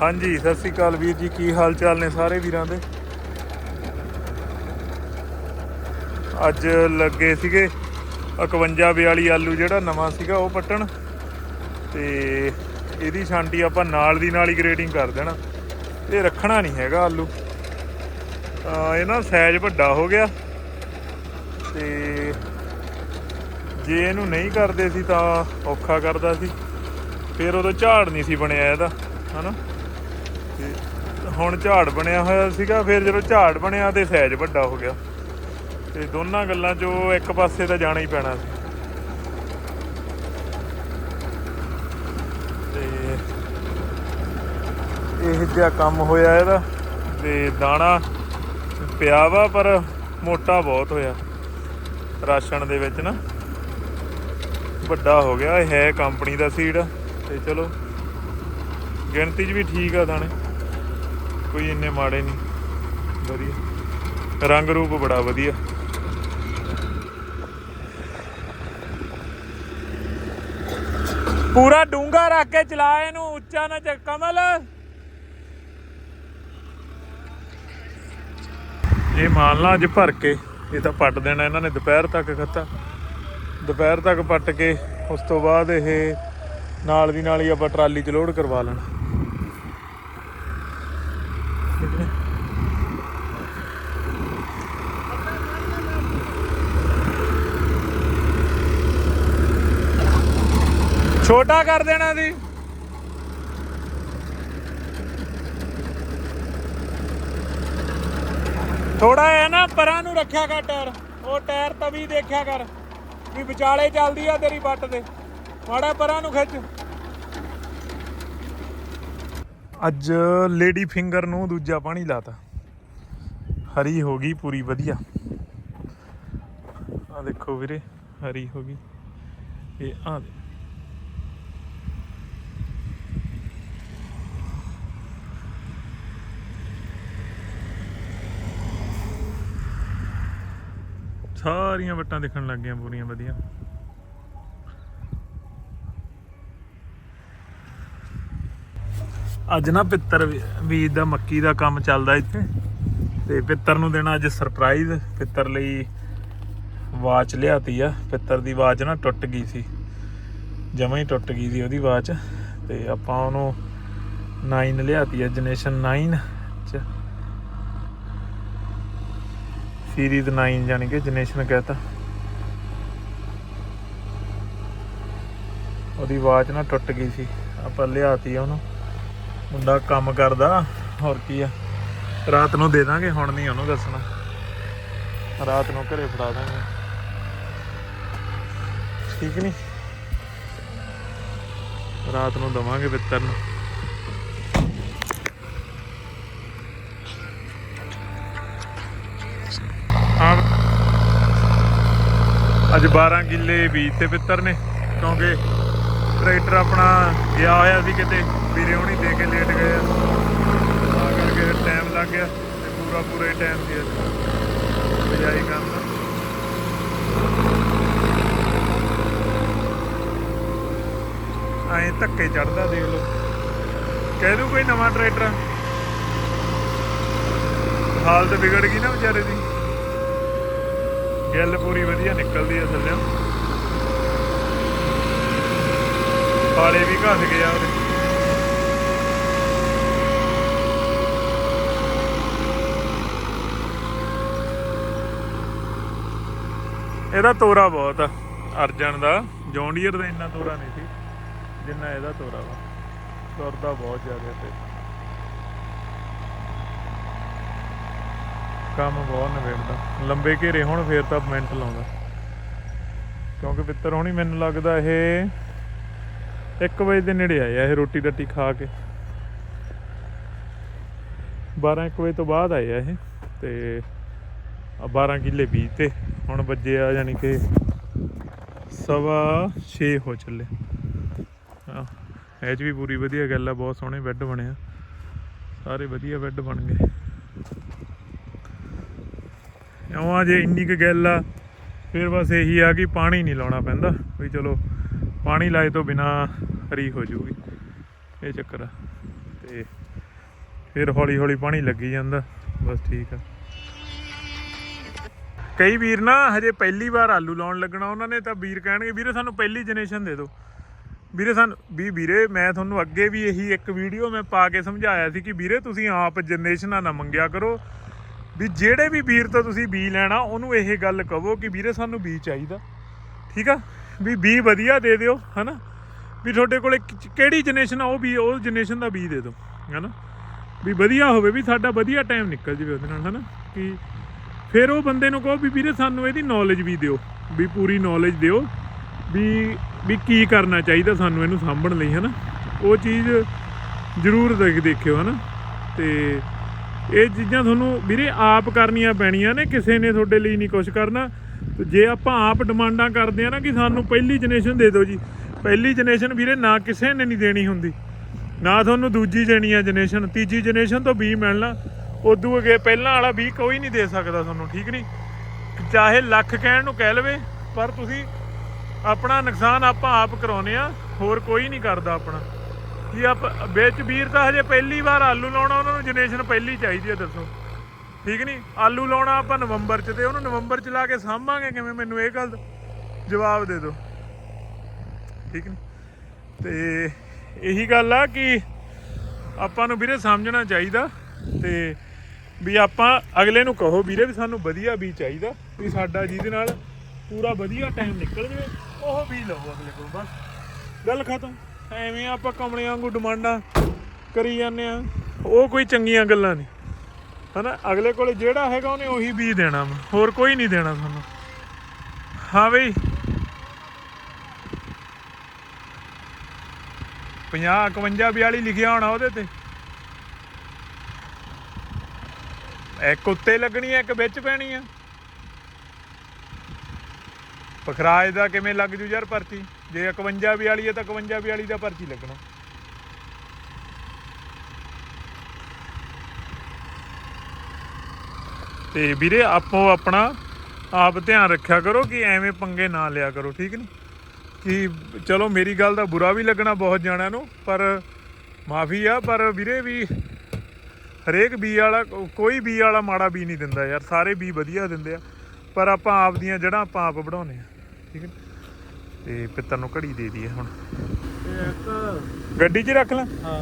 ਹਾਂਜੀ, ਸਤਿ ਸ੍ਰੀ ਅਕਾਲ ਵੀਰ ਜੀ, ਕੀ ਹਾਲ ਚਾਲ ਨੇ ਸਾਰੇ ਵੀਰਾਂ ਦੇ? ਅੱਜ ਲੱਗੇ ਸੀਗੇ 51 42 ਆਲੂ, ਜਿਹੜਾ ਨਵਾਂ ਸੀਗਾ ਉਹ ਪੱਟਣ। ਤੇ ਇਹਦੀ ਛਾਂਟੀ ਆਪਾਂ ਨਾਲ ਦੀ ਨਾਲ ਹੀ ਗ੍ਰੇਡਿੰਗ ਕਰ ਦੇਣਾ। ਇਹ ਰੱਖਣਾ ਨਹੀਂ ਹੈਗਾ ਆਲੂ। ਇਹ ਨਾ ਸਾਈਜ਼ ਵੱਡਾ ਹੋ ਗਿਆ। ਤੇ ਜੇ ਇਹਨੂੰ ਨਹੀਂ ਕਰਦੇ ਸੀ ਤਾਂ ਔਖਾ ਕਰਦਾ ਸੀ। ਫਿਰ ਉਦੋਂ ਝਾੜ ਨਹੀਂ ਸੀ ਬਣਿਆ ਇਹਦਾ, ਹਨਾ? ਤੇ ਹੁਣ ਝਾੜ ਬਣਿਆ ਹੋਇਆ ਸੀਗਾ, ਫਿਰ ਜਦੋਂ ਝਾੜ ਬਣਿਆ ਤੇ ਸਾਈਜ਼ ਵੱਡਾ ਹੋ ਗਿਆ। ਤੇ ਦੋਨਾਂ ਗੱਲਾਂ 'ਚੋਂ ਇੱਕ ਪਾਸੇ ਤਾਂ ਜਾਣਾ ਹੀ ਪੈਣਾ ਸੀ। ਤੇ ਇਹ ਜਿਹਾ ਕੰਮ ਹੋਇਆ ਇਹਦਾ, ਤੇ ਦਾਣਾ ਪਿਆ ਵਾ, ਪਰ ਮੋਟਾ ਬਹੁਤ ਹੋਇਆ। ਰਾਸ਼ਨ ਦੇ ਵਿੱਚ ਨਾ। ਵੱਡਾ ਹੋ ਗਿਆ, ਇਹ ਹੈ ਕੰਪਨੀ ਦਾ ਸੀਡ ਤੇ ਚਲੋ, ਗਿਣਤੀ 'ਚ ਵੀ ਠੀਕ ਆ ਦਾਣੇ। ਕੋਈ ਇੰਨੇ ਮਾੜੇ ਨਹੀਂ ਵਧੀਆ। ਰੰਗ ਰੂਪ ਬੜਾ ਵਧੀਆ। ਪੂਰਾ ਡੂੰਗਾ ਰੱਖ ਕੇ ਚਲਾ ਇਹਨੂੰ, ਉੱਚਾ ਨਾ ਚੱਕ। ਕਮਲ। ਇਹ ਮੰਨ ਲਾ ਅੱਜ ਭਰ ਕੇ, ਇਹ ਤਾਂ ਪੱਟ ਦੇਣਾ ਇਹਨਾਂ ਨੇ, ਦੁਪਹਿਰ ਤੱਕ ਖੱਤਾ। ਦੁਪਹਿਰ ਤੱਕ ਪੱਟ ਕੇ, ਉਸ ਤੋਂ ਬਾਅਦ ਇਹ ਨਾਲ ਦੀ ਨਾਲ ਹੀ ਆਪਾਂ ਟਰਾਲੀ 'ਚ ਲੋਡ ਕਰਵਾ ਲੈਣਾ ਠੀਕ ਹੈ ਛੋਟਾ ਕਰ ਦੇਣਾ ਸੀ। ਥੋੜਾ ਹੈ ਨਾ ਪਰਾਂ ਨੂੰ ਰੱਖਿਆ ਕਰ ਟਾਇਰ। ਉਹ ਟਾਇਰ ਤਵੀ ਦੇਖਿਆ ਕਰ, ਵੀ ਵਿਚਾਲੇ ਚੱਲਦੀ ਆ ਤੇਰੀ ਬੱਟ ਦੇ ਮਾੜਾ ਪਰਾਂ ਨੂੰ ਖਿੱਚ। ਅੱਜ ਲੇਡੀ ਫਿੰਗਰ ਨੂੰ ਦੂਜਾ ਪਾਣੀ ਲਾਤਾ। ਹਰੀ ਹੋ ਗਈ ਪੂਰੀ ਵਧੀਆ। ਆ ਦੇਖੋ ਵੀਰੇ, ਹਰੀ ਹੋ ਗਈ। ਇਹ ਆ ਦੇ ਸਾਰੀਆਂ ਵੱਟਾਂ ਦਿਖਣ ਲੱਗ ਗਈਆਂ ਪੂਰੀਆਂ, ਵਧੀਆ। ਅੱਜ ਨਾ ਪਿੱਤਰ ਬੀਜ ਦਾ ਮੱਕੀ ਦਾ ਕੰਮ ਚੱਲਦਾ ਇੱਥੇ। ਤੇ ਪਿੱਤਰ ਨੂੰ ਦੇਣਾ ਅੱਜ ਸਰਪ੍ਰਾਈਜ਼ ਪਿੱਤਰ ਲਈ ਵਾਚ ਲਿਆਤੀ ਆ। ਪਿੱਤਰ ਦੀ ਵਾਚ ਨਾ ਟੁੱਟ ਗਈ ਸੀ। ਜਮਾਂ ਹੀ ਟੁੱਟ ਗਈ ਸੀ ਉਹਦੀ ਵਾਚ। ਤੇ ਆਪਾਂ ਉਹਨੂੰ 9 ਲਿਆਤੀ ਆ ਜਨਰੇਸ਼ਨ 9 ਚ ਸੀਰੀਜ਼ 9 ਜਾਨੀ ਕਿ ਜਨਰੇਸ਼ਨ ਕਹਤਾ ਉਹਦੀ ਆਵਾਜ਼ ਨਾ ਟੁੱਟ ਗਈ ਸੀ। ਆਪਾਂ ਲਿਆਤੀ ਉਹਨੂੰ। ਮੁੰਡਾ ਕੰਮ ਕਰਦਾ, ਹੋਰ ਕੀ ਆ। ਰਾਤ ਨੂੰ ਦੇ ਦਾਂਗੇ, ਹੁਣ ਨਹੀਂ ਉਹਨੂੰ ਦੱਸਣਾ। ਰਾਤ ਨੂੰ ਘਰੇ ਫੜਾ ਦਾਂਗੇ। ਠੀਕ ਨਹੀਂ ਰਾਤ ਨੂੰ ਦਵਾਂਗੇ ਪਿੱਤਰ ਨੂੰ। ਅੱਜ 12 ਕਿੱਲੇ ਬੀਜ ਤੇ ਪਿੱਤਰ ਨੇ, ਕਿਉਂਕਿ ਟਰੈਕਟਰ ਆਪਣਾ ਗਿਆ ਹੋਇਆ ਸੀ ਕਿਤੇ, ਵੀਰੇ ਹੁਣੀ ਦੇ ਕੇ ਲੇਟ ਗਏ ਆ। ਤਾਂ ਕਰਕੇ ਟਾਈਮ ਲੱਗ ਗਿਆ ਤੇ ਪੂਰਾ ਪੂਰਾ ਹੀ ਟਾਈਮ ਸੀ ਅੱਜ ਬਿਜਾਈ ਕਰਨ ਦਾ। ਐਂ ਧੱਕੇ ਚੜਦਾ ਦੇਖ ਲਓ। ਕਹਿ ਦੂ ਕੋਈ ਨਵਾਂ ਟਰੈਕਟਰ? ਹਾਲਤ ਵਿਗੜ ਗਈ ਨਾ ਵਿਚਾਰੇ ਦੀ। ਗੱਲ ਪੂਰੀ ਵਧੀਆ ਨਿਕਲਦੀ ਆ ਥੱਲੇ। ਪਾਲੇ ਵੀ ਘਸ ਗਿਆ ਉਹਦੇ। ਇਹਦਾ ਤੋਰਾ ਬਹੁਤ ਆ, ਅਰਜਨ ਦਾ। ਜੌਂਡੀਅਰ ਦਾ ਇੰਨਾ ਤੋਰਾ ਨਹੀਂ ਸੀ, ਜਿੰਨਾ ਇਹਦਾ ਤੋਰਾ ਵਾ। ਤੁਰਦਾ ਬਹੁਤ ਜ਼ਿਆਦਾ ਤੇ। ਕੰਮ ਬਹੁਤ ਨਵੇੜਦਾ ਲੰਬੇ ਘੇਰੇ ਹੁਣ, ਫੇਰ ਤਾਂ ਮਿੰਟ ਲਾਉਂਦਾ। ਕਿਉਂਕਿ ਪਿੱਤਰ ਹੋਣੀ, ਮੈਨੂੰ ਲੱਗਦਾ ਇਹ 1 ਵਜੇ ਦੇ ਨੇੜੇ ਆਏ ਇਹ ਰੋਟੀ ਰੱਟੀ ਖਾ ਕੇ। 12 1 ਵਜੇ ਤੋਂ ਬਾਅਦ ਆਏ ਆ ਇਹ, ਤੇ ਆ 12 ਕਿੱਲੇ ਬੀਜ ਤੇ ਹੁਣ ਵੱਜੇ ਆ ਯਾਨੀ ਕਿ ਸਵਾ 6 ਹੋ ਚੱਲੇ। ਇਹ 'ਚ ਵੀ ਪੂਰੀ ਵਧੀਆ ਗੱਲ ਆ, ਬਹੁਤ ਸੋਹਣੇ ਬੈੱਡ ਬਣੇ ਆ। ਸਾਰੇ ਵਧੀਆ ਬੈੱਡ ਬਣ ਗਏ। ਇਉਂ ਆ ਜੇ ਇੰਨੀ ਕੁ ਗੱਲ ਆ, ਫਿਰ ਬਸ ਇਹੀ ਆ ਕਿ ਪਾਣੀ ਨਹੀਂ ਲਾਉਣਾ ਪੈਂਦਾ, ਵੀ ਚਲੋ ਪਾਣੀ ਲਾਏ ਤੋਂ ਬਿਨਾ ਹਰੀ ਹੋ ਜੂਗੀ, ਇਹ ਚੱਕਰ ਆ। ਤੇ ਫਿਰ ਹੌਲੀ ਹੌਲੀ ਪਾਣੀ ਲੱਗੀ ਜਾਂਦਾ, ਬਸ ਠੀਕ ਆ। ਕਈ ਵੀਰ ਨਾ ਹਜੇ ਪਹਿਲੀ ਵਾਰ ਆਲੂ ਲਾਉਣ ਲੱਗਣਾ, ਉਹਨਾਂ ਨੇ ਤਾਂ ਵੀਰ ਕਹਿਣਗੇ, ਵੀਰੇ ਸਾਨੂੰ ਪਹਿਲੀ ਜਨਰੇਸ਼ਨ ਦੇ ਦਿਓ। ਵੀਰੇ ਸਾਨੂੰ, ਵੀ ਵੀਰੇ ਮੈਂ ਤੁਹਾਨੂੰ ਅੱਗੇ ਵੀ ਇਹੀ ਇੱਕ ਵੀਡੀਓ ਮੈਂ ਪਾ ਕੇ ਸਮਝਾਇਆ ਸੀ ਕਿ ਵੀਰੇ ਤੁਸੀਂ ਆਪ ਜਨਰੇਸ਼ਨਾਂ ਨਾ ਮੰਗਿਆ ਕਰੋ ਵੀ ਜਿਹੜੇ ਵੀ ਵੀਰ ਤੋਂ ਤੁਸੀਂ ਬੀ ਲੈਣਾ, ਉਹਨੂੰ ਇਹ ਗੱਲ ਕਹੋ ਕਿ ਵੀਰੇ ਸਾਨੂੰ ਬੀ ਚਾਹੀਦਾ। ਠੀਕ ਆ? ਵੀ ਬੀ ਵਧੀਆ ਦੇ ਦਿਓ, ਹਨਾ? ਵੀ ਤੁਹਾਡੇ ਕੋਲੇ ਕਿਹੜੀ ਜਨਰੇਸ਼ਨ ਆ, ਉਹ ਵੀ ਉਹ ਜਨਰੇਸ਼ਨ ਦਾ ਬੀ ਦੇ ਦਿਓ, ਹਨਾ? ਵੀ ਵਧੀਆ ਹੋਵੇ, ਵੀ ਸਾਡਾ ਵਧੀਆ ਟਾਈਮ ਨਿਕਲ ਜਾਵੇ ਉਹਦੇ ਨਾਲ, ਹਨਾ? ਕਿ ਫਿਰ ਉਹ ਬੰਦੇ ਨੂੰ ਕਹੋ ਵੀ ਵੀਰੇ ਸਾਨੂੰ ਇਹਦੀ ਨੌਲੇਜ ਵੀ ਦਿਓ, ਵੀ ਪੂਰੀ ਨੌਲੇਜ ਦਿਓ, ਵੀ ਵੀ ਕੀ ਕਰਨਾ ਚਾਹੀਦਾ ਸਾਨੂੰ ਇਹਨੂੰ ਸਾਂਭਣ ਲਈ, ਹਨਾ? ਉਹ ਚੀਜ਼ ਜ਼ਰੂਰ ਦੇਖ ਦੇਖਿਓ, ਹਨਾ? ਤੇ ਇਹ ਚੀਜ਼ਾਂ ਤੁਹਾਨੂੰ ਵੀਰੇ ਆਪ ਕਰਨੀਆਂ ਪੈਣੀਆਂ ਨੇ, ਕਿਸੇ ਨੇ ਤੁਹਾਡੇ ਲਈ ਨਹੀਂ ਕੁਝ ਕਰਨਾ। ਜੇ ਆਪਾਂ ਆਪ ਡਿਮਾਂਡਾਂ ਕਰਦੇ ਆ ਨਾ ਕਿ ਸਾਨੂੰ ਪਹਿਲੀ ਜਨਰੇਸ਼ਨ ਦੇ ਦਿਓ ਜੀ, ਪਹਿਲੀ ਜਨਰੇਸ਼ਨ ਵੀਰੇ ਨਾ ਕਿਸੇ ਨੇ ਨਹੀਂ ਦੇਣੀ ਹੁੰਦੀ। ਨਾ ਤੁਹਾਨੂੰ ਦੂਜੀ ਦੇਣੀ ਆ ਜਨਰੇਸ਼ਨ, ਤੀਜੀ ਜਨਰੇਸ਼ਨ ਤੋਂ 20 ਮਿਲਣਾ, ਉਦੋਂ ਅੱਗੇ ਪਹਿਲਾਂ ਵਾਲਾ 20 ਕੋਈ ਨਹੀਂ ਦੇ ਸਕਦਾ ਤੁਹਾਨੂੰ, ਠੀਕ ਨਹੀਂ? ਚਾਹੇ ਲੱਖ ਕਹਿਣ ਨੂੰ ਕਹਿ ਲਵੇ, ਪਰ ਤੁਸੀਂ ਆਪਣਾ ਨੁਕਸਾਨ ਆਪਾਂ ਆਪ ਕਰਾਉਨੇ ਆ ਹੋਰ ਕੋਈ ਨਹੀਂ ਕਰਦਾ ਆਪਣਾ। ਕੀ ਆਪ ਵਿੱਚ ਵੀਰ ਤਾਂ ਹਜੇ ਪਹਿਲੀ ਵਾਰ ਆਲੂ ਲਾਉਣਾ, ਉਹਨਾਂ ਨੂੰ ਜਨਰੇਸ਼ਨ ਪਹਿਲੀ ਚਾਹੀਦੀ ਹੈ ਦੱਸੋ। ਠੀਕ ਨਹੀਂ ਆਲੂ ਲਾਉਣਾ ਆਪਾਂ ਨਵੰਬਰ 'ਚ ਤੇ ਉਹਨੂੰ ਨਵੰਬਰ 'ਚ ਲਾ ਕੇ ਸਾਂਭਾਂਗੇ ਕਿਵੇਂ? ਮੈਨੂੰ ਇਹ ਗੱਲ ਜਵਾਬ ਦੇ ਦਿਓ। ਠੀਕ ਨਹੀਂ ਤੇ ਇਹੀ ਗੱਲ ਆ ਕਿ ਆਪਾਂ ਨੂੰ ਵੀਰੇ ਸਮਝਣਾ ਚਾਹੀਦਾ ਤੇ ਵੀ ਆਪਾਂ ਅਗਲੇ ਨੂੰ ਕਹੋ ਵੀਰੇ ਵੀ ਸਾਨੂੰ ਵਧੀਆ ਬੀਜ ਚਾਹੀਦਾ, ਵੀ ਸਾਡਾ ਜਿਹਦੇ ਨਾਲ ਪੂਰਾ ਵਧੀਆ ਟਾਈਮ ਨਿਕਲ ਜਾਵੇ, ਉਹ ਬੀਜ ਲਓ ਅਗਲੇ ਕੋਲ, ਬਸ। ਗੱਲ ਖਤਮ। ਐਵੇਂ ਆਪਾਂ ਕਮਲਿਆਂ ਵਾਂਗੂ ਡਿਮਾਂਡਾਂ ਕਰੀ ਜਾਂਦੇ ਆ ਉਹ ਕੋਈ ਚੰਗੀਆਂ ਗੱਲਾਂ ਨਹੀਂ। ਹਨਾ ਅਗਲੇ ਕੋਲੇ ਜਿਹੜਾ ਹੈਗਾ ਉਹਨੇ ਉਹੀ ਵੀ ਦੇਣਾ ਵਾ, ਹੋਰ ਕੋਈ ਨਹੀਂ ਦੇਣਾ ਤੁਹਾਨੂੰ ਹਾਂ ਬਈ। 50 51 42 ਲਿਖਿਆ ਹੋਣਾ ਉਹਦੇ ਤੇ। ਇੱਕ ਉੱਤੇ ਲੱਗਣੀ ਹੈ ਇੱਕ ਵਿੱਚ ਪੈਣੀ ਹੈ ਪਖਰਾਜ ਦਾ ਕਿਵੇਂ ਲੱਗ ਜੂ ਯਾਰ ਪਰਚੀ ਜੇ 51 42 ਹੈ ਤਾਂ 51 42 ਦਾ ਪਰਚੀ ਲੱਗਣਾ। ਤੇ ਵੀਰੇ, ਆਪੋ ਆਪਣਾ ਆਪ ਧਿਆਨ ਰੱਖਿਆ ਕਰੋ ਕਿ ਐਵੇਂ ਪੰਗੇ ਨਾ ਲਿਆ ਕਰੋ, ਠੀਕ ਨਹੀਂ? ਕਿ ਚਲੋ, ਮੇਰੀ ਗੱਲ ਦਾ ਬੁਰਾ ਵੀ ਲੱਗਣਾ ਬਹੁਤ ਜਾਣਿਆਂ ਨੂੰ, ਪਰ ਮਾਫੀ ਆ, ਪਰ ਵੀਰੇ ਵੀ ਹਰੇਕ ਬੀ ਵਾਲਾ, ਕੋਈ ਬੀ ਵਾਲਾ ਮਾੜਾ ਬੀ ਨਹੀਂ ਦਿੰਦਾ ਯਾਰ, ਸਾਰੇ ਬੀ ਵਧੀਆ ਦਿੰਦੇ ਆ, ਪਰ ਆਪਾਂ ਆਪ ਦੀਆਂ ਜੜ੍ਹਾਂ ਆਪਾਂ ਆਪ ਵਧਾਉਨੇ ਆ, ਠੀਕ ਹੈ ਤੇ ਪਿੱਤਰ ਨੂੰ ਘੜੀ ਦੇ ਦਈਏ ਹੁਣ। ਇੱਕ ਗੱਡੀ 'ਚ ਰੱਖ ਲੈ। ਹਾਂ।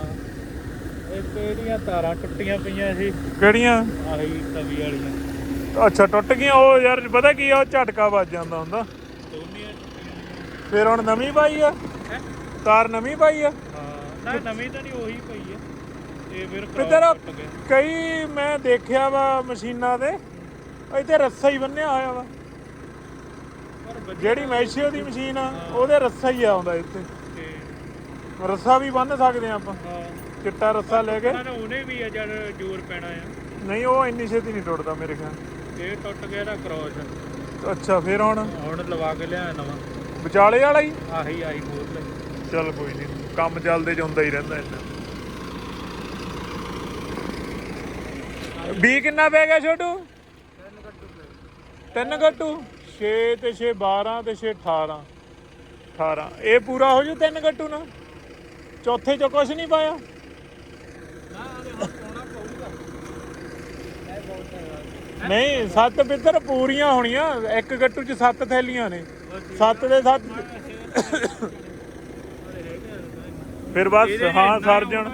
ਇੱਕ ਇਹਦੀਆਂ ਤਾਰਾਂ ਟੁੱਟੀਆਂ ਪਈਆਂ ਸੀ ਕਿਹੜੀਆਂ? ਆਹੀ ਤਵੀ ਵਾਲੀਆਂ। ਅੱਛਾ ਟੁੱਟ ਗਈਆਂ ਉਹ ਯਾਰ ਪਤਾ ਕੀ ਆ ਉਹ ਝਟਕਾ ਵੱਜ ਜਾਂਦਾ ਹੁੰਦਾ। ਫਿਰ ਹੁਣ ਨਵੀਂ ਪਾਈ ਆ? ਤਾਰ ਨਵੀਂ ਪਾਈ ਆ? ਹਾਂ ਨਾ ਨਵੀਂ ਤਾਂ ਨਹੀਂ ਉਹੀ ਪਈ ਹੈ ਤੇ ਫਿਰ ਪਿੱਤਰ ਕਈ ਮੈਂ ਦੇਖਿਆ ਵਾ ਮਸ਼ੀਨਾਂ ਤੇ ਇੱਥੇ ਰੱਸਾ ਹੀ ਬੰਨਿਆ ਹੋਇਆ ਵਾ। ਜਿਹੜੀ ਮੈਸ਼ੀਓ ਦੀ ਮਸ਼ੀਨ ਆ ਉਹਦੇ ਰੱਸਾ ਹੀ ਆਉਂਦਾ ਇੱਥੇ। ਤੇ ਰੱਸਾ ਵੀ ਬੰਨ ਸਕਦੇ ਆ ਆਪਾਂ। ਚਿੱਟਾ ਰੱਸਾ ਲੈ ਕੇ। ਨਾ ਉਹਨੇ ਵੀ ਆ ਜਦ ਜ਼ੋਰ ਪੈਣਾ ਆ। ਨਹੀਂ ਉਹ ਇੰਨੀ ਛੇਤੀ ਨਹੀਂ ਟੁੱਟਦਾ ਮੇਰੇ ਖਿਆਲ। ਇਹ ਟੁੱਟ ਗਿਆ ਦਾ ਕ੍ਰੋਸ। ਅੱਛਾ ਫਿਰ ਹੁਣ? ਹੁਣ ਲਵਾ ਕੇ ਲਿਆ ਨਵਾਂ। ਵਿਚਾਲੇ ਵਾਲਾ ਹੀ? ਆਹੀ ਆਹੀ ਹੋਰ ਲੈ ਚੱਲ ਕੋਈ ਨਹੀਂ ਕੰਮ ਚੱਲਦੇ ਜਾਂਦਾ ਹੀ ਰਹਿੰਦਾ ਇੰਨਾ। ਬੀ ਕਿੰਨਾ ਪੈ ਗਿਆ ਛੋਟੂ? ਤਿੰਨ ਗੱਟੂ? 6 ਤੇ 6 12 ਤੇ 6 18 18 ਇਹ ਪੂਰਾ ਹੋ ਜੂ ਤਿੰਨ ਗੱਟੂ ਨਾ? ਚੌਥੇ ਚ ਕੁਛ ਨਹੀਂ ਪਾਇਆ? ਨਹੀਂ ਸੱਤ ਪਿੱਤਰ ਪੂਰੀਆਂ ਹੋਣੀਆਂ। ਇੱਕ ਗੱਟੂ ਚ ਸੱਤ ਥੈਲੀਆਂ ਨੇ। ਸੱਤ ਦੇ ਸੱਤ ਫਿਰ ਬਸ ਹਾਂ ਸਰ ਜਾਣ।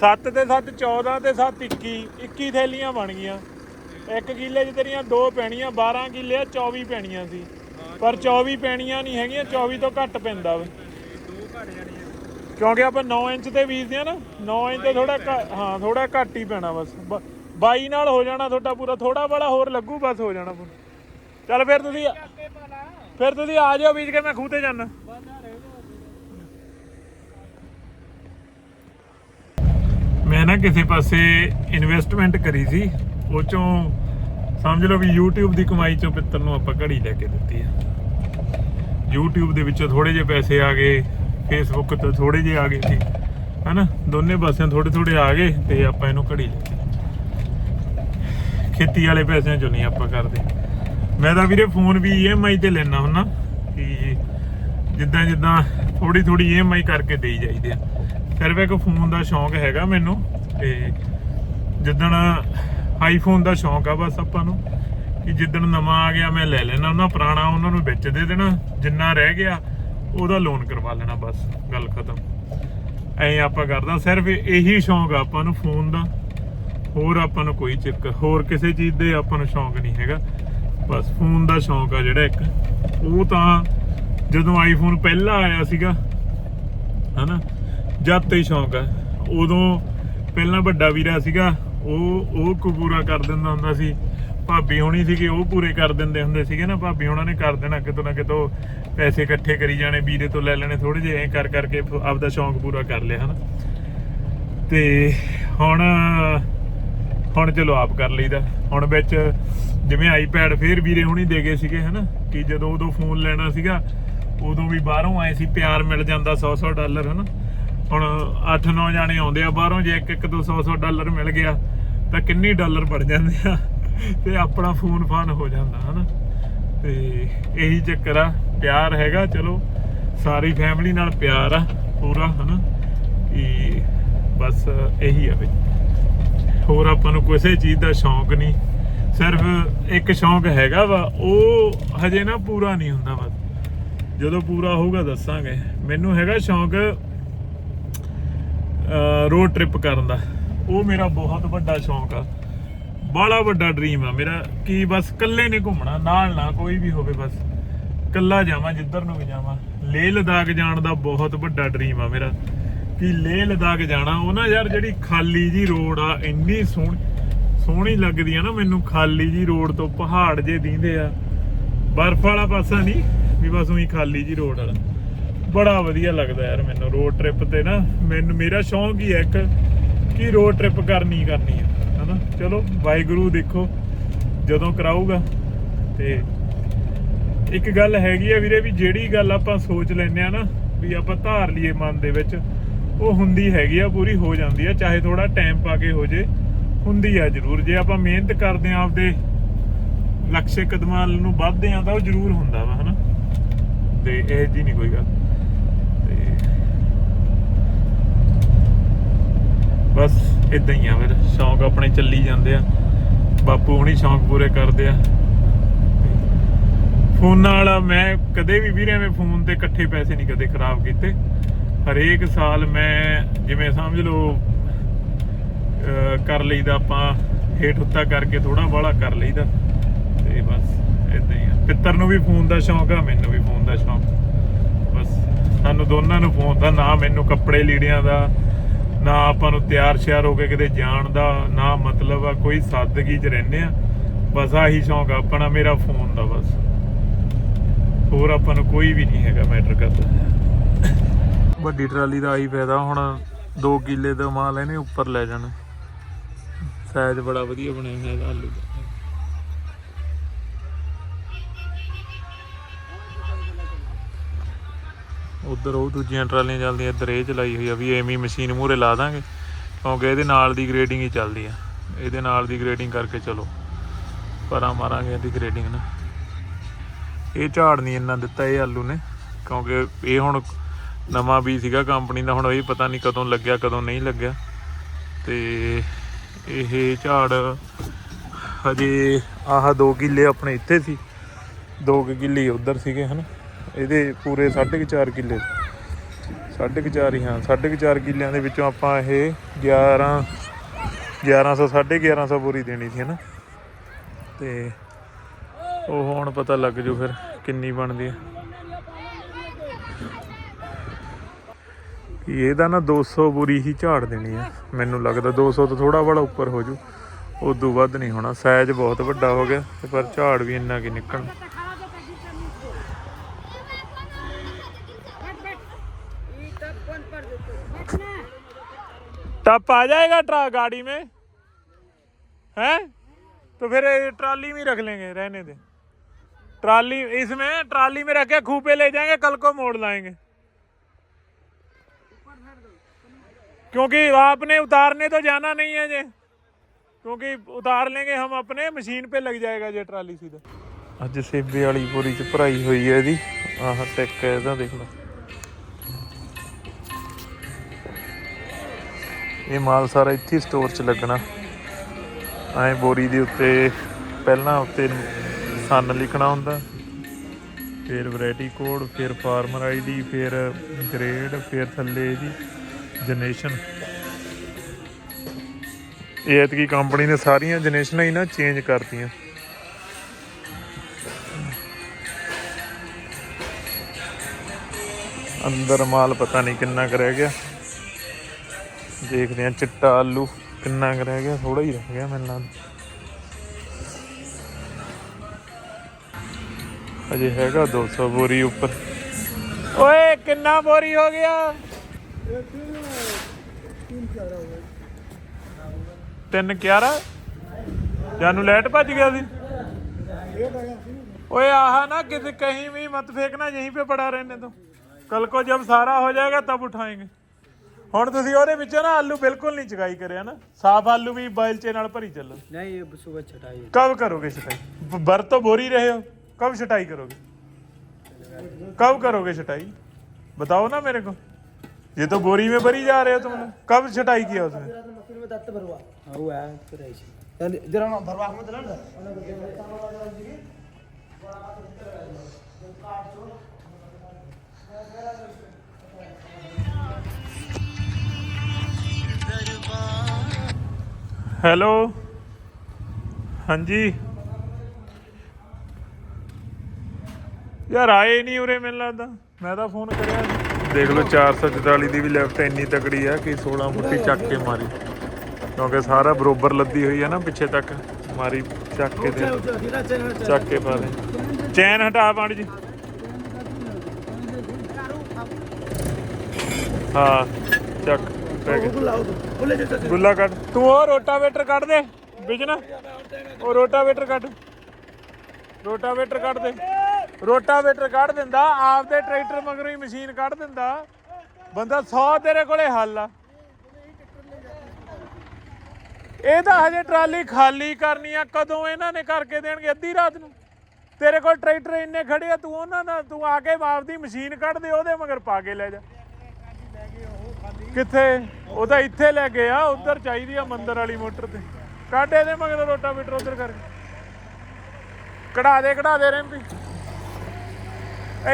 7 ਤੇ 7 14 ਤੇ 7 21 21 ਥੈਲੀਆਂ ਬਣ ਗਈਆਂ। ਇੱਕ ਕਿੱਲੇ 'ਚ ਤੇਰੀਆਂ ਦੋ ਪੈਣੀਆਂ 12 ਕਿੱਲੇ ਆ 24 ਪੈਣੀਆਂ ਸੀ। ਪਰ 24 ਪੈਣੀਆਂ ਨਹੀਂ ਹੈਗੀਆਂ 24 ਤੋਂ ਘੱਟ ਪੈਂਦਾ ਵਾ। ਦੋ ਘੱਟ ਜਾਣੀਆਂ ਕਿਉਂਕਿ ਆਪਾਂ 9 ਇੰਚ ਤੇ ਬੀਜਦੇ ਆ ਨਾ 9 ਇੰਚ ਤੇ ਥੋੜਾ ਹਾਂ ਥੋੜਾ ਘੱਟ ਹੀ ਪੈਣਾ ਬਸ। ਬ- 22 ਨਾਲ ਹੋ ਜਾਣਾ ਤੁਹਾਡਾ ਪੂਰਾ ਥੋੜਾ ਬੜਾ ਹੋਰ ਲੱਗੂ, ਬਸ ਹੋ ਜਾਣਾ ਪੂਰਾ। ਚੱਲ ਫਿਰ ਤੁਸੀਂ ਫਿਰ ਤੁਸੀਂ ਆ ਜਾਓ ਬੀਜ ਕੇ, ਮੈਂ ਖੂਹ ਤੇ ਜਾਣਾ ਮੈਂ ਨਾ ਕਿਸੇ ਪਾਸੇ ਇਨਵੈਸਟਮੈਂਟ ਕਰੀ ਸੀ, ਉਹ ਚੋਂ ਸਮਝ ਲਓ ਵੀ YouTube ਦੀ ਕਮਾਈ ਚੋਂ ਪਿੱਤਰ ਨੂੰ ਆਪਾਂ ਘੜੀ ਲੈ ਕੇ ਦਿੱਤੀ ਆ। YouTube ਦੇ ਵਿੱਚੋਂ ਥੋੜੇ ਜਿਹੇ ਪੈਸੇ ਆ ਗਏ, Facebook ਤੋਂ ਥੋੜੇ ਜਿਹੇ ਆ ਗਏ ਸੀ, ਹਨਾ? ਦੋਨੇ ਪਾਸਿਆਂ ਥੋੜੇ ਥੋੜੇ ਆ ਗਏ ਤੇ ਆਪਾਂ ਇਹਨੂੰ ਘੜੀ ਲੈ ਖੇਤੀ ਵਾਲੇ ਪੈਸਿਆਂ ਚੋਂ ਨਹੀਂ ਆਪਾਂ ਕਰਦੇ। ਮੈਂ ਤਾਂ ਵੀਰੇ ਫੋਨ ਵੀ EMI ਤੇ ਲੈਣਾ ਹੁੰਨਾ ਕਿ ਜਿੱਦਾਂ ਜਿੱਦਾਂ ਥੋੜੀ ਥੋੜੀ EMI ਕਰਕੇ ਦੇਈ ਜਾਈਦੇ ਆ। ਸਿਰਫ ਇੱਕ ਫੋਨ ਦਾ ਸ਼ੌਂਕ ਹੈਗਾ ਮੈਨੂੰ ਤੇ ਜਿੱਦਣ ਆਈਫੋਨ ਦਾ ਸ਼ੌਂਕ ਆ ਬਸ ਆਪਾਂ ਨੂੰ, ਕਿ ਜਿੱਦਣ ਨਵਾਂ ਆ ਗਿਆ ਮੈਂ ਲੈ ਲੈਣਾ, ਉਹਨਾਂ ਪੁਰਾਣਾ ਉਹਨਾਂ ਨੂੰ ਵਿੱਚ ਦੇ ਦੇਣਾ, ਜਿੰਨਾ ਰਹਿ ਗਿਆ, ਉਹਦਾ ਲੋਨ ਕਰਵਾ ਲੈਣਾ ਬਸ, ਗੱਲ ਖਤਮ। ਐਂ ਆਪਾਂ ਕਰਦਾ, ਸਿਰਫ ਇਹੀ ਸ਼ੌਂਕ ਆ ਆਪਾਂ ਨੂੰ ਫੋਨ ਦਾ। ਹੋਰ ਆਪਾਂ ਨੂੰ ਕੋਈ ਚੱਕ, ਹੋਰ ਕਿਸੇ ਚੀਜ਼ ਦੇ ਆਪਾਂ ਨੂੰ ਸ਼ੌਂਕ ਨਹੀਂ ਹੈਗਾ। ਬਸ ਫੋਨ ਦਾ ਸ਼ੌਂਕ ਆ ਜਿਹੜਾ ਇੱਕ, ਉਹ ਤਾਂ ਜਦੋਂ ਆਈਫੋਨ ਪਹਿਲਾਂ ਆਇਆ ਸੀਗਾ, ਹਨਾ, ਜਦ ਤੋਂ ਹੀ ਸ਼ੌਂਕ ਆ। ਉਦੋਂ ਪਹਿਲਾਂ ਵੱਡਾ ਵੀਰਾ ਸੀਗਾ ਉਹ ਉਹ ਕੁ ਪੂਰਾ ਕਰ ਦਿੰਦਾ ਹੁੰਦਾ ਸੀ। ਭਾਬੀ ਹੋਣੀ ਸੀਗੀ, ਉਹ ਪੂਰੇ ਕਰ ਦਿੰਦੇ ਹੁੰਦੇ ਸੀਗੇ ਨਾ। ਭਾਬੀ ਹੋਣਾ ਨੇ ਕਰ ਦੇਣਾ, ਕਿਤੋਂ ਨਾ ਕਿਤੋਂ ਪੈਸੇ ਇਕੱਠੇ ਕਰੀ ਜਾਣੇ, ਵੀਰੇ ਤੋਂ ਲੈ ਲੈਣੇ ਥੋੜੇ ਜਿਹੇ, ਐਂ ਕਰ ਕਰਕੇ ਆਪਦਾ ਸ਼ੌਂਕ ਪੂਰਾ ਕਰ ਲਿਆ, ਹਨਾ। ਤੇ ਹੁਣ ਹੁਣ ਚਲੋ ਆਪ ਕਰ ਲਈਦਾ। ਹੁਣ ਵਿੱਚ ਜਿਵੇਂ ਆਈਪੈਡ ਫੇਰ ਵੀਰੇ ਹੁਣੀ ਦੇ ਗਏ ਸੀਗੇ, ਹਨਾ। ਕਿ ਜਦੋਂ ਉਦੋਂ ਫੋਨ ਲੈਣਾ ਸੀਗਾ, ਉਦੋਂ ਵੀ ਬਾਹਰੋਂ ਆਏ ਸੀ, ਪਿਆਰ ਮਿਲ ਜਾਂਦਾ 100 100 ਡਾਲਰ, ਹਨਾ। ਹੁਣ 8-9 ਜਾਣੇ ਆਉਂਦੇ ਆ, ਬਾਹਰੋਂ ਜੇ ਇੱਕ ਇੱਕ ਤੋਂ 100 100 ਡਾਲਰ ਮਿਲ ਗਿਆ, ਤਾਂ ਕਿੰਨੀ ਡਾਲਰ ਬਣ ਜਾਂਦੇ ਆ? ਤੇ ਆਪਣਾ ਫੋਨ ਫਾਨ ਹੋ ਜਾਂਦਾ, ਹਨਾ? ਤੇ ਇਹੀ ਚੱਕਰ ਆ, ਪਿਆਰ ਹੈਗਾ, ਚਲੋ, ਸਾਰੀ ਫੈਮਿਲੀ ਨਾਲ ਪਿਆਰ ਆ, ਪੂਰਾ, ਹਨਾ? ਕਿ ਬਸ ਇਹੀ ਆ ਬਈ ਹੋਰ ਆਪਾਂ ਨੂੰ ਕਿਸੇ ਚੀਜ਼ ਦਾ ਸ਼ੌਂਕ ਨਹੀਂ। ਸਿਰਫ ਇੱਕ ਸ਼ੌਂਕ ਹੈਗਾ ਵਾ, ਉਹ ਹਜੇ ਨਾ ਪੂਰਾ ਨਹੀਂ ਹੁੰਦਾ ਬਸ। ਜਦੋਂ ਪੂਰਾ ਹੋਊਗਾ, ਦੱਸਾਂਗੇ। ਮੈਨੂੰ ਹੈਗਾ ਸ਼ੌਂਕ ਰੋਡ ਟ੍ਰਿਪ ਕਰਨ ਦਾ। ਉਹ ਮੇਰਾ ਬਹੁਤ ਵੱਡਾ ਸ਼ੌਂਕ ਆ। ਬੜਾ ਵੱਡਾ ਡ੍ਰੀਮ ਆ। ਮੇਰਾ ਕਿ ਬਸ ਇਕੱਲੇ ਨੇ ਘੁੰਮਣਾ, ਨਾਲ ਨਾ ਕੋਈ ਵੀ ਹੋਵੇ ਬਸ। ਇਕੱਲਾ ਜਾਵਾਂ, ਜਿੱਧਰ ਨੂੰ ਵੀ ਜਾਵਾਂ। ਲੇਹ ਲਦਾਖ ਜਾਣ ਦਾ ਬਹੁਤ ਵੱਡਾ ਡ੍ਰੀਮ ਆ ਮੇਰਾ। ਕਿ ਲੇਹ ਲਦਾਖ ਜਾਣਾ, ਉਹ ਨਾ ਯਾਰ ਜਿਹੜੀ ਖਾਲੀ ਜੀ ਰੋਡ ਆ, ਇੰਨੀ ਸੋਹਣੀ ਸੋਹਣੀ ਲੱਗਦੀ ਆ ਨਾ ਮੈਨੂੰ। ਖਾਲੀ ਜੀ ਰੋਡ ਤੋਂ ਪਹਾੜ ਜੇ ਦੀਂਦੇ ਆ। ਬਰਫ਼ ਵਾਲਾ ਪਾਸਾ ਨਹੀਂ, ਵੀ ਬਸ ਉਹੀ ਖਾਲੀ ਜੀ ਰੋਡ ਵਾਲਾ। ਬੜਾ ਵਧੀਆ ਲੱਗਦਾ ਯਾਰ ਮੈਨੂੰ ਰੋਡ ਟ੍ਰਿਪ ਤੇ ਨਾ। ਮੈਨੂੰ, ਮੇਰਾ ਸ਼ੌਂਕ ਹੀ ਹੈ ਇੱਕ ਕਿ ਰੋਡ ਟ੍ਰਿਪ ਕਰਨੀ ਕਰਨੀ ਆ, ਹਨਾ? ਚਲੋ, ਵਾਹਿਗੁਰੂ ਦੇਖੋ, ਜਦੋਂ ਕਰਾਊਗਾ। ਤੇ ਇੱਕ ਗੱਲ ਹੈਗੀ ਆ ਵੀਰੇ ਵੀ ਜਿਹੜੀ ਗੱਲ ਆਪਾਂ ਸੋਚ ਲੈਂਦੇ ਆ ਨਾ, ਵੀ ਆਪਾਂ ਧਾਰ ਲਈਏ ਮਨ ਦੇ ਵਿੱਚ, ਉਹ ਹੁੰਦੀ ਹੈਗੀ ਆ, ਪੂਰੀ ਹੋ ਜਾਂਦੀ ਆ, ਚਾਹੇ ਥੋੜਾ ਟਾਈਮ ਪਾ ਕੇ ਹੋ ਜੇ, ਹੁੰਦੀ ਆ ਜ਼ਰੂਰ। ਜੇ ਆਪਾਂ ਮਿਹਨਤ ਕਰਦੇ ਆ ਆਪਦੇ ਲਕਸ਼ੇ ਕਦਮਾਂ ਨੂੰ ਵੱਧਦੇ ਆ, ਤਾਂ ਉਹ ਜ਼ਰੂਰ ਹੁੰਦਾ ਵਾ, ਹਨਾ? ਤੇ ਇਹ ਜੀ ਨਹੀਂ ਕੋਈ ਗੱਲ ਤੇ ਬਸ ਇਦਾਂ ਹੀ ਆ ਫਿਰ, ਸ਼ੌਂਕ ਆਪਣੇ ਚੱਲੀ ਜਾਂਦੇ ਆ। ਬਾਪੂ ਹੁਣੀ ਸ਼ੌਂਕ ਪੂਰੇ ਕਰਦੇ ਆ। ਫੋਨ ਨਾਲ ਮੈਂ ਕਦੇ ਵੀ ਵੀਰੇ ਐਵੇਂ ਫੋਨ ਤੇ ਇਕੱਠੇ ਪੈਸੇ ਨਹੀਂ ਕਦੇ ਖਰਾਬ ਕੀਤੇ। ਹਰੇਕ ਸਾਲ ਮੈਂ ਜਿਵੇਂ ਸਮਝ ਲਓ ਕਰ ਲਈਦਾ ਆਪਾਂ, ਹੇਠ ਉੱਤਾ ਕਰਕੇ ਥੋੜਾ ਬਾਹਲਾ ਕਰ ਲਈਦਾ। ਤੇ ਬਸ ਇਦਾਂ ਹੀ ਆ। ਪਿੱਤਰ ਨੂੰ ਵੀ ਫੋਨ ਦਾ ਸ਼ੌਂਕ ਆ, ਮੈਨੂੰ ਵੀ ਫੋਨ ਦਾ ਸ਼ੌਂਕ। ਬਸ ਸਾਨੂੰ ਦੋਨਾਂ ਨੂੰ ਫੋਨ ਦਾ, ਨਾ ਮੈਨੂੰ ਕੱਪੜੇ ਲੀੜਿਆਂ ਦਾ ਨਾ ਆਪਾਂ ਨੂੰ ਤਿਆਰ ਸ਼ਿਆਰ ਹੋ ਕੇ ਕਿਤੇ ਜਾਣ ਦਾ, ਨਾ ਮਤਲਬ ਆ, ਕੋਈ ਸਾਦਗੀ 'ਚ ਰਹਿੰਦੇ ਆ। ਬਸ ਆਹੀ ਸ਼ੌਂਕ ਆਪਣਾ ਮੇਰਾ ਫੋਨ ਦਾ ਬਸ। ਹੋਰ ਆਪਾਂ ਨੂੰ ਕੋਈ ਵੀ ਨਹੀਂ ਹੈਗਾ ਮੈਟਰ ਕਰਦਾ। ਵੱਡੀ ਟਰਾਲੀ ਦਾ ਆਹੀ ਫਾਇਦਾ, ਹੁਣ 2 ਕਿੱਲੇ ਦਾ ਮਾਲ ਇਹਨੇ ਉੱਪਰ ਲੈ ਜਾਣਾ। ਸਾਈਜ਼ ਬੜਾ ਵਧੀਆ ਬਣਿਆ ਹੋਇਆ ਆਲੂ ਦਾ। ਉਧਰ ਉਹ ਦੂਜੀਆਂ ਟਰਾਲੀਆਂ ਚੱਲਦੀਆਂ, ਇੱਧਰ ਇਹ ਚਲਾਈ ਹੋਈ ਆ ਵੀ ਐਵੇਂ ਹੀ ਮਸ਼ੀਨ ਮੂਹਰੇ ਲਾ ਦਾਂਗੇ। ਕਿਉਂਕਿ ਇਹਦੇ ਨਾਲ ਦੀ ਗ੍ਰੇਡਿੰਗ ਹੀ ਚੱਲਦੀ ਆ। ਇਹਦੇ ਨਾਲ ਦੀ ਗ੍ਰੇਡਿੰਗ ਕਰਕੇ ਚਲੋ। ਪਰਾਂ ਮਾਰਾਂਗੇ ਇਹਦੀ ਗ੍ਰੇਡਿੰਗ ਨਾ। ਇਹ ਝਾੜ ਨਹੀਂ ਇੰਨਾ ਦਿੱਤਾ, ਇਹ ਆਲੂ ਨੇ। ਕਿਉਂਕਿ ਇਹ ਹੁਣ ਨਵਾਂ ਵੀ ਸੀਗਾ ਕੰਪਨੀ ਦਾ, ਹੁਣ ਇਹ ਪਤਾ ਨਹੀਂ ਕਦੋਂ ਲੱਗਿਆ, ਕਦੋਂ ਨਹੀਂ ਲੱਗਿਆ। ਤੇ ਇਹ ਝਾੜ ਹਜੇ ਆਹ 2 ਕਿੱਲੇ ਆਪਣੇ ਇੱਥੇ ਸੀ। 2 ਕਿੱਲੇ ਉਧਰ ਸੀਗੇ, ਹਨ। ਇਹਦੇ ਪੂਰੇ 4.5 ਕਿੱਲੇ। 4.5 ਹੀ ਹਾਂ 4.5 ਕਿੱਲਿਆਂ ਦੇ ਵਿੱਚੋਂ ਆਪਾਂ ਇਹ 11 1100 1150 ਬੋਰੀ ਦੇਣੀ ਸੀ, ਹਨਾ? ਤੇ ਉਹ ਹੁਣ ਪਤਾ ਲੱਗ ਜੂ ਫਿਰ ਕਿੰਨੀ ਬਣਦੀ ਹੈ ਇਹਦਾ ਨਾ 200 ਬੋਰੀ ਹੀ ਝਾੜ ਦੇਣੀ ਆ। ਮੈਨੂੰ ਲੱਗਦਾ 200 ਤੋਂ ਥੋੜਾ ਬੜਾ ਉੱਪਰ ਹੋ ਜੂ। ਉਦੋਂ ਵੱਧ ਨਹੀਂ ਹੋਣਾ। ਸਾਈਜ਼ ਬਹੁਤ ਵੱਡਾ ਹੋ ਗਿਆ ਤੇ ਪਰ ਝਾੜ ਵੀ ਇੰਨਾ ਕੀ ਨਿਕਲਣ। टप आ जाएगा ट्रा गाड़ी में हैं तो फिर ये ट्राली में ही रख लेंगे रहने दे ट्राली इसमें ट्राली में रख के खूपे ले जाएंगे कल को मोड़ लाएंगे क्योंकि आपने उतारने तो जाना नहीं है जे क्योंकि उतार लेंगे हम अपने मशीन पे लग जाएगा जे ट्राली सीधा ਅੱਜ ਸੇਬੇ ਵਾਲੀ ਪੂਰੀ ਚ ਭਰਾਈ ਹੋਈ ਹੈ ਇਹਦੀ ਆਹ ਟੈਕ ਇਹਦਾ ਦੇਖ ਲਓ ਇਹ ਮਾਲ ਸਾਰਾ ਇੱਥੇ ਸਟੋਰ 'ਚ ਲੱਗਣਾ। ਐਂ ਬੋਰੀ ਦੇ ਉੱਤੇ, ਪਹਿਲਾਂ ਉੱਤੇ ਸਨ ਲਿਖਣਾ ਹੁੰਦਾ। ਫਿਰ ਵੈਰਾਈਟੀ ਕੋਡ ਫਿਰ ਫਾਰਮਰ ਆਈਡੀ ਫਿਰ ਗ੍ਰੇਡ ਫਿਰ ਥੱਲੇ ਇਹਦੀ ਜਨਰੇਸ਼ਨ ਇਹ ਐਤਕੀ ਕੰਪਨੀ ਨੇ ਸਾਰੀਆਂ ਜਨਰੇਸ਼ਨਾਂ ਹੀ ਨਾ ਚੇਂਜ ਕਰਤੀਆਂ। ਅੰਦਰ ਮਾਲ ਪਤਾ ਨਹੀਂ ਕਿੰਨਾ ਕੁ ਰਹਿ ਗਿਆ। ਦੇਖਦੇ ਆ ਚਿੱਟਾ ਆਲੂ ਕਿੰਨਾ ਕੁ ਰਹਿ ਗਿਆ ਥੋੜਾ ਹੀ ਰਹਿ ਗਿਆ ਮੈਨੂੰ ਲੱਗਦਾ ਅਜੇ ਹੈਗਾ 200 ਬੋਰੀ ਉੱਪਰ ਓਏ ਕਿੰਨਾ ਬੋਰੀ ਹੋ ਗਿਆ ਤਿੰਨ 11 ਜਾਨੂੰ ਲਾਈਟ ਭੱਜ ਗਿਆ ਸੀ ओए आहा ना किसी कहीं भी मत फेंकना यहीं पे पड़ा रहने दो कल को जब सारा हो जाएगा तब उठाएंगे ਹੁਣ ਤੁਸੀਂ ਉਹਦੇ ਵਿੱਚੋਂ ਨਾ ਆਲੂ ਬਿਲਕੁਲ ਨਹੀਂ ਚਗਾਈ ਕਰਿਆ ਨਾ ਸਾਫ ਆਲੂ ਵੀ ਬਾਇਲਚੇ ਨਾਲ ਭਰੀ ਚੱਲੋ नहीं ये सुबह छटाई कब करोगे छटाई बर तो बोरी रहे हो कब छटाई करोगे कब करोगे छटाई बताओ ना मेरे को ये तो बोरी में भरी जा रहे हो तुम लोग कब छटाई किया उसमें मशीन में दत्त भरवा हाँ वो है तो रही ਹੈਲੋ। ਹਾਂਜੀ। ਯਾਰ ਆਏ ਨਹੀਂ ਉਰੇ ਮੈਨੂੰ ਲੱਗਦਾ। ਮੈਂ ਤਾਂ ਫੋਨ ਕਰਿਆ ਦੇਖ ਲਓ 444 ਦੀ ਵੀ ਲੈਫਟ ਇੰਨੀ ਤਕੜੀ ਆ ਕਿ 16 ਫੁੱਟੀ ਚੱਕ ਕੇ ਮਾਰੀ। ਕਿਉਂਕਿ ਸਾਰਾ ਬਰੋਬਰ ਲੱਦੀ ਹੋਈ ਆ ਨਾ ਪਿੱਛੇ ਤੱਕ। ਮਾਰੀ, ਚੱਕ ਕੇ ਦੇ ਚੱਕ ਕੇ ਪਾ ਦੇ। ਚੈਨ ਹਟਾ ਪਾਣੀ ਜੀ ਹਾਂ, ਚੱਕ। ਪੈ ਗਿਆ। ਗੁੱਲਾ ਕੱਢ। ਤੂੰ ਉਹ ਰੋਟਾਵੇਟਰ ਕੱਢ ਦੇ, ਬਿਜਨਾ। ਉਹ ਰੋਟਾਵੇਟਰ ਕੱਢ। ਰੋਟਾਵੇਟਰ ਕੱਢ ਦੇ। ਰੋਟਾਵੇਟਰ ਕੱਢ ਦਿੰਦਾ, ਆਪਦੇ ਟਰੈਕਟਰ ਮਗਰੋਂ ਹੀ ਮਸ਼ੀਨ ਕੱਢ ਦਿੰਦਾ। ਬੰਦਾ 100 ਤੇਰੇ ਕੋਲੇ ਹੱਲ ਆ। ਇਹ ਤਾਂ ਹਜੇ ਟਰਾਲੀ ਖਾਲੀ ਕਰਨੀ ਆ, ਕਦੋਂ ਇਹਨਾਂ ਨੇ ਕਰਕੇ ਦੇਣਗੇ? ਅੱਧੀ ਰਾਤ ਨੂੰ। ਤੇਰੇ ਕੋਲ ਟਰੈਕਟਰ ਇੰਨੇ ਖੜੇ ਆ, ਤੂੰ ਉਹਨਾਂ ਨਾਲ ਤੂੰ ਆ ਕੇ ਆਪਦੀ ਮਸ਼ੀਨ ਕੱਢ ਦੇ, ਉਹਦੇ ਮਗਰ ਪਾ ਕੇ ਲੈ ਜਾ। ਕਿੱਥੇ? ਉਹ ਤਾਂ ਇੱਥੇ ਲੈ ਗਏ ਆ, ਉਧਰ ਚਾਹੀਦੀ ਆ ਮੰਦਰ ਵਾਲੀ ਮੋਟਰ ਤੇ। ਕੱਢ ਇਹਦੇ ਮਗਰ ਰੋਟਾਵੇਟਰ ਉਧਰ ਕਰਕੇ ਕਢਾ ਦੇ ਕਢਾ ਦੇ ਰੈਂਪੀ।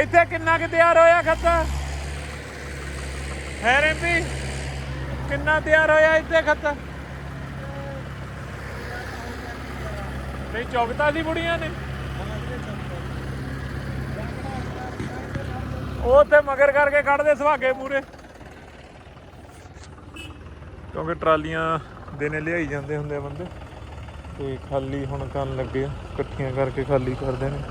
ਇੱਥੇ ਕਿੰਨਾ ਕਿ ਤਿਆਰ ਹੋਇਆ ਖੱਤਾ? ਹੈ ਰੈਂਪੀ? ਕਿੰਨਾ ਤਿਆਰ ਹੋਇਆ ਇੱਥੇ ਖੱਤਾ? ਨਹੀਂ ਚੌਕਤਾ ਸੀ ਬੁੜੀਆਂ ਨੇ। ਉਹ ਤੇ ਮਗਰ ਕਰਕੇ ਕੱਢਦੇ ਸੁਹਾਗੇ ਪੂਰੇ। ਕਿਉਂਕਿ ਟਰਾਲੀਆਂ ਦਿਨੇ ਲਿਆਈ ਜਾਂਦੇ ਹੁੰਦੇ ਆ ਬੰਦੇ। ਤੇ ਖਾਲੀ ਹੁਣ ਕਰਨ ਲੱਗੇ ਆ, ਇਕੱਠੀਆਂ ਕਰਕੇ ਖਾਲੀ ਕਰਦੇ ਨੇ।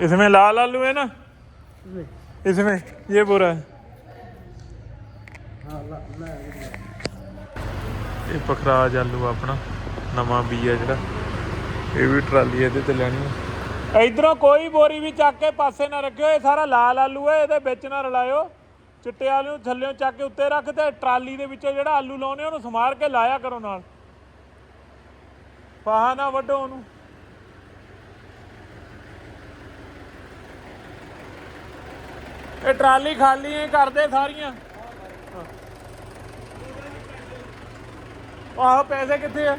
इसमें लाल आलू है ना इसमें ये पूरा है ਇਹ ਪਖਰਾਜ ਆਲੂ ਆਪਣਾ ਨਵਾਂ ਬੀ ਆ ਜਿਹੜਾ ਇਹ ਵੀ ਟਰਾਲੀ ਇਹਦੇ ਤੇ ਲੈਣੀ ਹੈ ਇਧਰੋਂ ਕੋਈ ਬੋਰੀ ਵੀ ਚੱਕ ਕੇ ਪਾਸੇ ਨਾ ਰੱਖਿਓ ਇਹ ਸਾਰਾ ਲਾਲ ਆਲੂ ਹੈ ਇਹਦੇ ਵਿੱਚ ਨਾ ਰਲਾਇਓ ਚਿੱਟੇ ਆਲੂ ਨੂੰ ਥੱਲੇੋਂ ਚੱਕ ਕੇ ਉੱਤੇ ਰੱਖ ਤੇ ਟਰਾਲੀ ਦੇ ਵਿੱਚੋਂ ਜਿਹੜਾ ਆਲੂ ਲਾਉਨੇ ਉਹਨੂੰ ਸਮਾਰ ਕੇ ਲਾਇਆ ਕਰੋ ਨਾਲ ਪਾਹਾ ਨਾ ਵੱਢੋ ਉਹਨੂੰ ਇਹ ਟਰਾਲੀ ਖਾਲੀ ਹੀ ਕਰਦੇ ਸਾਰੀਆਂ। ਆਹ ਪੈਸੇ ਕਿੱਥੇ ਆ?